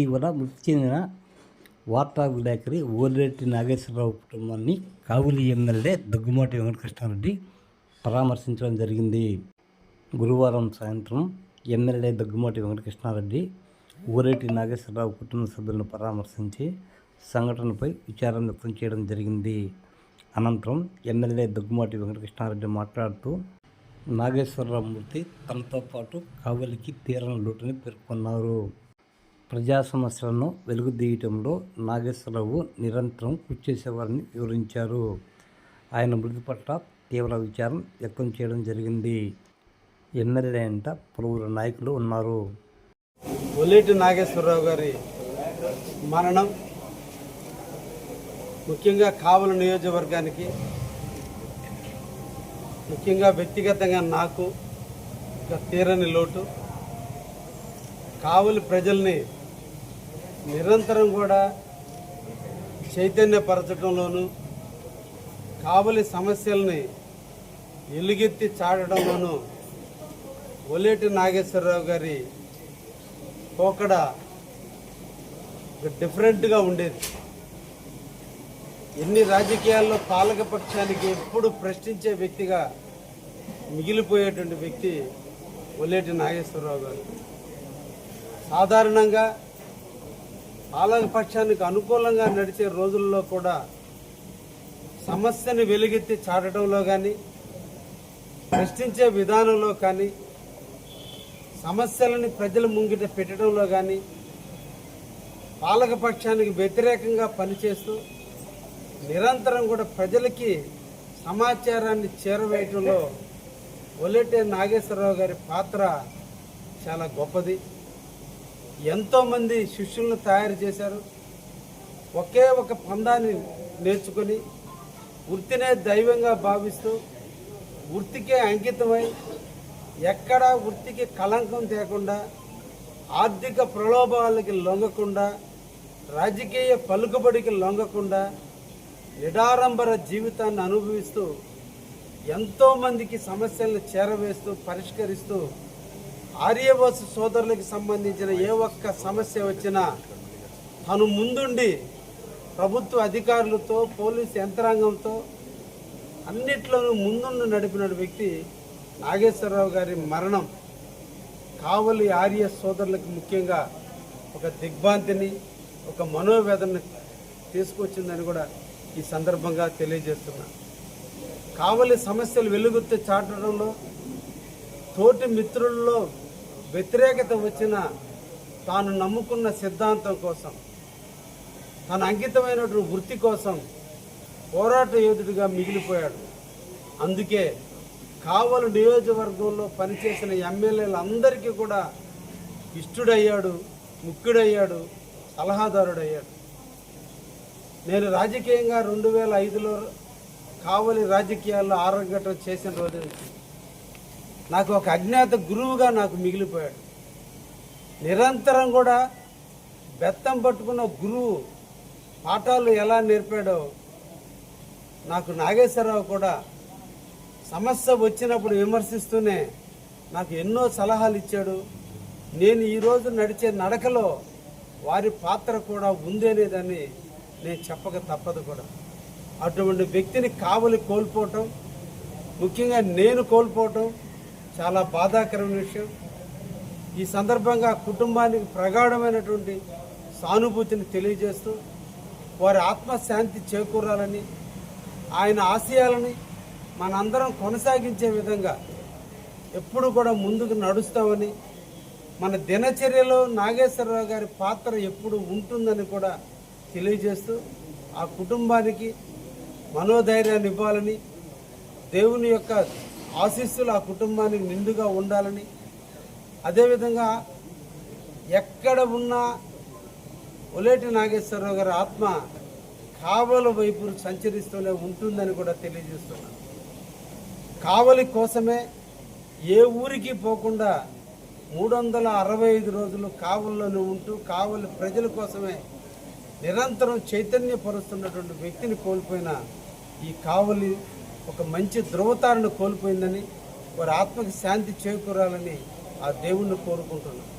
ఇటీవల మృతి చెందిన వార్తా విలేకరి ఓలిరెడ్డి నాగేశ్వరరావు కుటుంబాన్ని కావులి ఎమ్మెల్యే దగ్గుమాటి వెంకటకృష్ణారెడ్డి పరామర్శించడం జరిగింది. గురువారం సాయంత్రం ఎమ్మెల్యే దగ్గుమాటి వెంకటకృష్ణారెడ్డి ఊరేటి నాగేశ్వరరావు కుటుంబ సభ్యులను పరామర్శించి సంఘటనపై విచారం వ్యక్తం చేయడం జరిగింది. అనంతరం ఎమ్మెల్యే దగ్గుమాటి వెంకటకృష్ణారెడ్డి మాట్లాడుతూ నాగేశ్వరరావు మూర్తి తనతో పాటు కావలికి తీరని లోటుని పేర్కొన్నారు. ప్రజా సమస్యలను వెలుగుదీయటంలో నాగేశ్వరరావు నిరంతరం కృషి చేసేవారని వివరించారు. ఆయన మృతి పట్ల తీవ్ర విచారం వ్యక్తం చేయడం జరిగింది. ఎమ్మెల్యే అంట పలువురు నాయకులు ఉన్నారు. ఒల్లేటి నాగేశ్వరరావు గారి మరణం ముఖ్యంగా కావలి నియోజకవర్గానికి ముఖ్యంగా వ్యక్తిగతంగా నాకు తీరని లోటు. కావలి ప్రజల్ని నిరంతరం కూడా చైతన్యపరచడంలోనూ కావలి సమస్యల్ని ఎలుగెత్తి చాటడంలోనూ ఒలేటి నాగేశ్వరరావు గారి పోకడ డిఫరెంట్గా ఉండేది. ఎన్ని రాజకీయాల్లో పాలక పక్షానికి ఎప్పుడు ప్రశ్నించే వ్యక్తిగా మిగిలిపోయేటువంటి వ్యక్తి ఒలేటి నాగేశ్వరరావు గారు. సాధారణంగా పాలక పక్షానికి అనుకూలంగా నడిచే రోజుల్లో కూడా సమస్యని వెలుగెత్తి చాటడంలో కానీ ప్రశ్నించే విధానంలో కానీ సమస్యలని ప్రజల ముంగిట పెట్టడంలో కానీ పాలకపక్షానికి వ్యతిరేకంగా పనిచేస్తూ నిరంతరం కూడా ప్రజలకి సమాచారాన్ని చేరవేయటంలో ఒలెటే నాగేశ్వరరావు గారి పాత్ర చాలా గొప్పది. ఎంతోమంది శిష్యులను తయారు చేశారు. ఒకే ఒక పందాన్ని నేర్చుకొని వృత్తినే దైవంగా భావిస్తూ వృత్తికే అంకితమై ఎక్కడా వృత్తికి కళంకం తేకుండా ఆర్థిక ప్రలోభాలకి లొంగకుండా రాజకీయ పలుకుబడికి లొంగకుండా నిడారంబర జీవితాన్ని అనుభవిస్తూ ఎంతోమందికి సమస్యలను చేరవేస్తూ పరిష్కరిస్తూ ఆర్యవాస సోదరులకు సంబంధించిన ఏ ఒక్క సమస్య వచ్చినా తను ముందుండి ప్రభుత్వ అధికారులతో పోలీస్ యంత్రాంగంతో అన్నిట్లోనూ ముందుండి నడిపిన వ్యక్తి నాగేశ్వరరావు గారి మరణం కావలి ఆర్య సోదరులకు ముఖ్యంగా ఒక దిగ్భ్రాంతిని ఒక మనోవేదనని తీసుకొచ్చిందని కూడా ఈ సందర్భంగా తెలియజేస్తున్నా. కావలి సమస్యలు వెలుగుత్తి చాటడంలో తోటి మిత్రుల్లో వ్యతిరేకత వచ్చిన తాను నమ్ముకున్న సిద్ధాంతం కోసం తన అంకితమైనటువంటి వృత్తి కోసం పోరాట యోధుడిగా మిగిలిపోయాడు. అందుకే కావలి నియోజకవర్గంలో పనిచేసిన ఎమ్మెల్యేలందరికీ కూడా ఇష్టుడయ్యాడు ముఖ్యుడయ్యాడు సలహాదారుడయ్యాడు. నేను రాజకీయంగా రెండు వేల ఐదులో కావలి రాజకీయాల్లో ఆరంగటం చేసిన రోజు నుంచి నాకు ఒక అజ్ఞాత గురువుగా నాకు మిగిలిపోయాడు. నిరంతరం కూడా బెత్తం పట్టుకున్న గురువు పాఠాలు ఎలా నేర్పాడో నాకు నాగేశ్వరరావు కూడా సమస్య వచ్చినప్పుడు విమర్శిస్తూనే నాకు ఎన్నో సలహాలు ఇచ్చాడు. నేను ఈరోజు నడిచే నడకలో వారి పాత్ర కూడా ఉంది అనేదాన్ని నేను చెప్పక తప్పదు కూడా. అటువంటి వ్యక్తిని కావలి కోల్పోవటం ముఖ్యంగా నేను కోల్పోవటం చాలా బాధాకరమైన విషయం. ఈ సందర్భంగా కుటుంబానికి ప్రగాఢమైనటువంటి సానుభూతిని తెలియజేస్తూ వారి ఆత్మశాంతి చేకూరాలని ఆయన ఆశయాలని మనందరం కొనసాగించే విధంగా ఎప్పుడు కూడా ముందుకు నడుస్తామని మన దినచర్యలో నాగేశ్వరరావు గారి పాత్ర ఎప్పుడు ఉంటుందని కూడా తెలియజేస్తూ ఆ కుటుంబానికి మనోధైర్యాన్ని ఇవ్వాలని దేవుని యొక్క ఆశీస్సులు ఆ కుటుంబానికి నిండుగా ఉండాలని. అదేవిధంగా ఎక్కడ ఉన్నా ఒలేటి నాగేశ్వరరావు గారి ఆత్మ కావల వైపు సంచరిస్తూనే ఉంటుందని కూడా తెలియజేస్తున్నాను. కావలి కోసమే ఏ ఊరికి పోకుండా మూడు వందల అరవై ఐదు రోజులు కావల్లోనే ఉంటూ కావలి ప్రజల కోసమే నిరంతరం చైతన్యపరుస్తున్నటువంటి వ్యక్తిని కోల్పోయిన ఈ కావలి ఒక మంచి ధృవతారను కోల్పోయిందని వారి ఆత్మకి శాంతి చేకూరాలని ఆ దేవుణ్ణి కోరుకుంటున్నాను